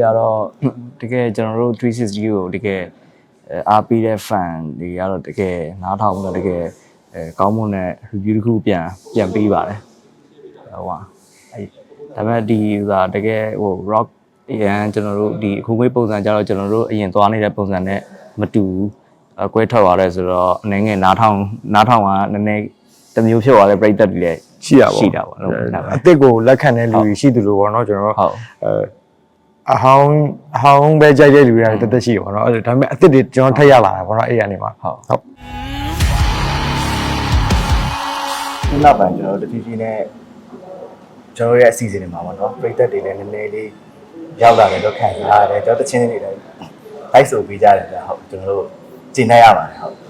လေးကတော့တကယ်ကျွန်တော်တို့360ကိုတကယ်အဲအားပေးတဲ့ fan တွေကတော့တကယ်နားထောင်ပြီးတော့တကယ်အဲကောင်းမွန်တဲ့ review တစ်ခုပြန်ပြန်ပေးပါတယ်ဟိုဟာအဲဒါပေမဲ့ဒီဟာတကယ်ဟို rock အရန်ကျွန်တော်တို့ဒီအခုငွေပုံစံကြတော့ကျွန်တော်တို့အရင်သွားနေတဲ့ပုံစံနဲ့မတူဘူးအကွဲထွက်သွားတယ်ဆိုတော့အနေငယ်နားထောင်နားထောင်ကနည်းနည်းတစ်မျိုးဖြစ်သွားတဲ့ပြိတ္တတွေလည်းရှိတာပေါ့ရှိတာပေါ့ဟုတ်ကဲ့အစ်စ်ကိုလက်ခံတဲ့လူတွေရှိသူလိုပေါ့နော်ကျွန်တော်တို့ဟုတ်အဲ အဟောင်းအဟောင်းပဲကြိုက်တဲ့လူတွေကတက်တက်ရှိတယ်ပေါ့နော်အဲ့ဒါဒါပေမဲ့အစ်စ်တွေကျွန်တော်ထက်ရလာတာပေါ့နော်အဲ့ရနေမှာဟုတ်ဟုတ်ခုနောက်ပိုင်းကျွန်တော်တို့တဖြည်းဖြည်းနဲ့ကျွန်တော်ရဲ့အစီအစဉ်တွေမှာပေါ့နော်ပြိသက်တွေလည်းနည်းနည်းလေးရောက်လာတယ်လို့ခံစားရတယ်ကျွန်တော်တချင်းတွေလည်းလိုက်ဆိုပေးကြတယ်ဗျဟုတ်ကျွန်တော်တို့ကျင့်နိုင်ရပါတယ်ဟုတ်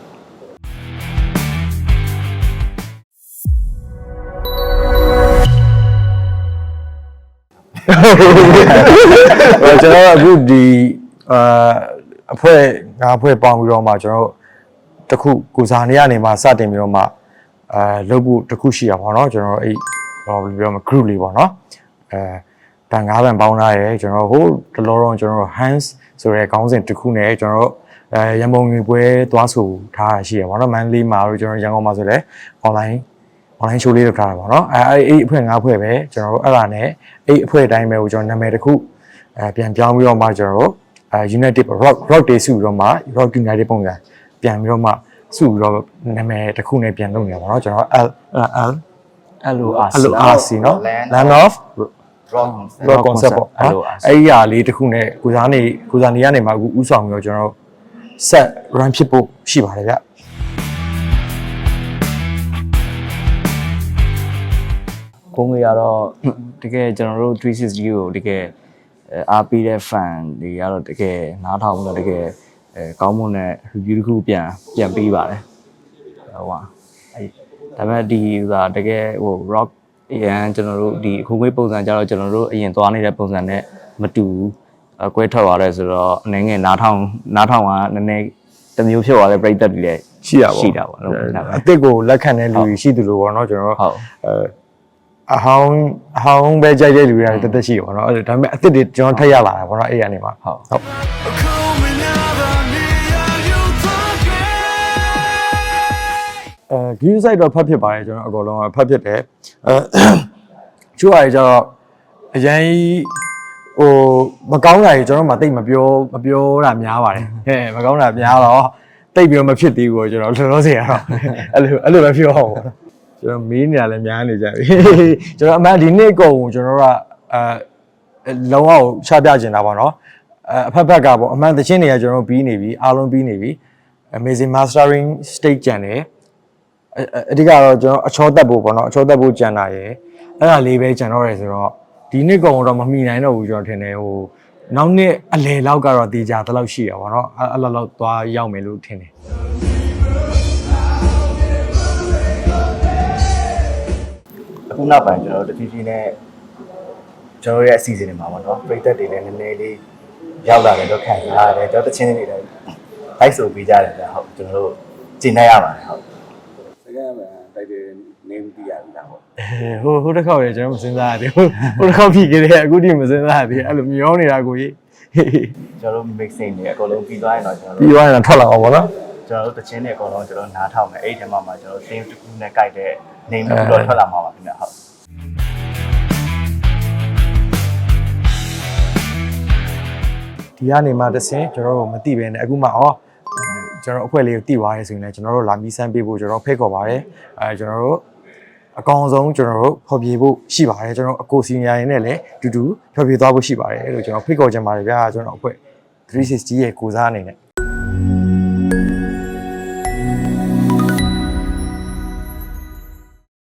ကျွန်တော်တို့အခုဒီအာအဖွဲ့ငါအဖွဲ့ပေါင်းပြီးတော့မှကျွန်တော်တို့တခုကိုစားနေရနေမှာစတင်ပြီးတော့မှအဲလုပ်ဖို့တခုရှိရပါတော့ကျွန်တော်တို့အဲ့ဘာလို့ပြောမလဲ group လေးပေါ့နော်အဲတန်ငါးပန်ပေါင်းထားရဲကျွန်တော်တို့ဟိုတလောတော့ကျွန်တော်တို့ hands ဆိုတဲ့ခေါင်းစဉ်တစ်ခုနဲ့ကျွန်တော်တို့အဲရန်ပုံငွေပွဲသွားဆိုထားတာရှိရပါတော့မန်လေးမှာတို့ကျွန်တော်ရန်ကုန်မှာဆိုလဲ online online show လေးလုပ်ထားတာပေါ့နော်အဲအဲ့အဖွဲ့၅အဖွဲ့ပဲကျွန်တော်တို့အဲ့ဒါနဲ့အဲ့အဖွဲ့တိုင်းပဲကိုကျွန်တော်နာမည်တစ်ခုအဲပြန်ပြောင်းပြီးတော့မှကျွန်တော်တို့အဲ United Rock Rock တွေစုပြီးတော့မှ Rock United ပုံစံပြန်ပြီးတော့မှစုပြီးတော့နာမည်တစ်ခုနဲ့ပြန်လုပ်နေတာပေါ့နော်ကျွန်တော် L L L O R C L O R C နော် Land of Rock concept ပေါ့အဲ့ဒီဟာလေးတစ်ခုနဲ့ကိုစားနေကိုစားနေရနေမှာအခုဥဆောင်ပြီးတော့ကျွန်တော် set run ဖြစ်ဖို့ရှိပါတယ်ဗျ ကိုငွေကတော့တကယ်ကျွန်တော်တို့360ကိုတကယ်အဲအားပေးတဲ့ fan တွေကတော့တကယ်နားထောင်ပြီးတော့တကယ်အဲကောင်းမွန်တဲ့ review တစ်ခုပြန်ပြန်ပေးပါတယ်ဟိုဟာအဲဒါပေမဲ့ဒီဟာတကယ်ဟို rock အရန်ကျွန်တော်တို့ဒီအခုငွေပုံစံကြတော့ကျွန်တော်တို့အရင်သွားနေတဲ့ပုံစံနဲ့မတူဘူးအကွဲထွက်သွားတယ်ဆိုတော့အနေငယ်နားထောင်နားထောင်ကနည်းနည်းတစ်မျိုးဖြစ်သွားတဲ့ပြိတ္တတွေလည်းရှိတာပေါ့ရှိတာပေါ့ဟုတ်ကဲ့အစ်စ်ကိုလက်ခံတဲ့လူတွေရှိသူလိုပေါ့နော်ကျွန်တော်တို့ဟုတ်အဲ အဟောင်းအဟောင်းပဲကြိုက်တဲ့လူတွေကတက်တက်ရှိတယ်ပေါ့နော်အဲ့ဒါဒါပေမဲ့အစ်စ်တွေကျွန်တော်ထက်ရလာတာပေါ့နော်အဲ့ရနေမှာဟုတ်ဟုတ်အဲ view site တော့ဖတ်ဖြစ်ပါတယ်ကျွန်တော်အကုန်လုံးကဖတ်ဖြစ်တယ်အဲချို့ဟာတွေကျတော့အရင်ဟိုမကောင်းတာတွေကျွန်တော်မှတိတ်မပြောမပြောတာများပါတယ်ဟဲ့မကောင်းတာများတော့တိတ်ပြောမဖြစ်သေးဘူးကျွန်တော်လောလောဆယ်ကတော့အဲ့လိုအဲ့လိုပဲပြောအောင် ကျွန်တော်မေးနေရလဲများနေကြပြီကျွန်တော်အမှန်ဒီနေ့ကုန်ကိုကျွန်တော်တို့ကအဲလုံးဝချပြကျင်တာပေါ့နော်အဲအဖက်ဖက်ကပေါ့အမှန်သချင်းတွေကကျွန်တော်တို့ပြီးနေပြီအားလုံးပြီးနေပြီ amazing mastering state ကြံတယ်အအဓိကတော့ကျွန်တော်အချောတက်ဖို့ပေါ့နော်အချောတက်ဖို့ကြံတာရယ်အဲ့ဒါလေးပဲကြံတော့ရယ်ဆိုတော့ဒီနှစ်ကောင်တော့မမီနိုင်တော့ဘူးကျွန်တော်ထင်တယ်ဟိုနောက်နှစ်အလယ်လောက်ကတော့တေချာတလောက်ရှိရပါတော့အဲ့အဲ့လောက်လောက်သွားရောက်မယ်လို့ထင်တယ် ခုနောက်ပိုင်းကျွန်တော်တို့တဖြည်းဖြည်းနဲ့ကျွန်တော်ရဲ့အစီအစဉ်တွေမှာပေါ့နော်ပြိသက်တွေလည်းနည်းနည်းလေးရောက်လာတယ်လို့ခံစားရတယ်ကျွန်တော်တချင်းတွေလည်းလိုက်ဆိုပေးကြတယ်ဗျဟုတ်ကျွန်တော်တို့ကျင့်နိုင်ရပါတယ်ဟုတ်စကမ်းမှာတိုက်တဲ့နေမသိရဘူးလားပေါ့ဟိုဟိုတစ်ခေါက်ရယ်ကျွန်တော်မစဉ်းစားရသေးဘူးဟိုတစ်ခေါက်ဖြစ်ခဲ့တယ်အခုထိမစဉ်းစားရသေးအဲ့လိုမျောနေတာကိုကြီးကျွန်တော်တို့ mixing တွေအကုန်လုံးပြီးသွားရင်တော့ကျွန်တော်ပြီးတို့သွားရင်ထွက်လာအောင်ပေါ့နော် ကျွန်တော်တို့တချင်းတွေအကုန်လုံးကျွန်တော်နားထောင်မယ်အဲ့ဒီထဲမှာမှကျွန်တော် theme တစ်ခုနဲ့ကြိုက်တဲ့ name တစ်ခုတော့ထွက်လာမှာပါခင်ဗျဟုတ်ဒီကနေမှတစ်ဆင်းကျွန်တော်တို့မသိပဲနဲ့အခုမှဩကျွန်တော်အဖွဲ့လေးကိုတည်သွားရဲဆိုရင်လည်းကျွန်တော်တို့လာမီးစမ်းပေးဖို့ကျွန်တော်ဖိတ်ခေါ်ပါတယ်အဲကျွန်တော်တို့အကောင်ဆုံးကျွန်တော်တို့ဖော်ပြဖို့ရှိပါတယ်ကျွန်တော်အကိုစီနီယာရင်းနဲ့လည်းတူတူဖော်ပြသွားဖို့ရှိပါတယ်အဲ့လိုကျွန်တော်ဖိတ်ခေါ်ချင်ပါတယ်ဗျာကျွန်တော်အဖွဲ့360ရဲ့ကိုစားအနေနဲ့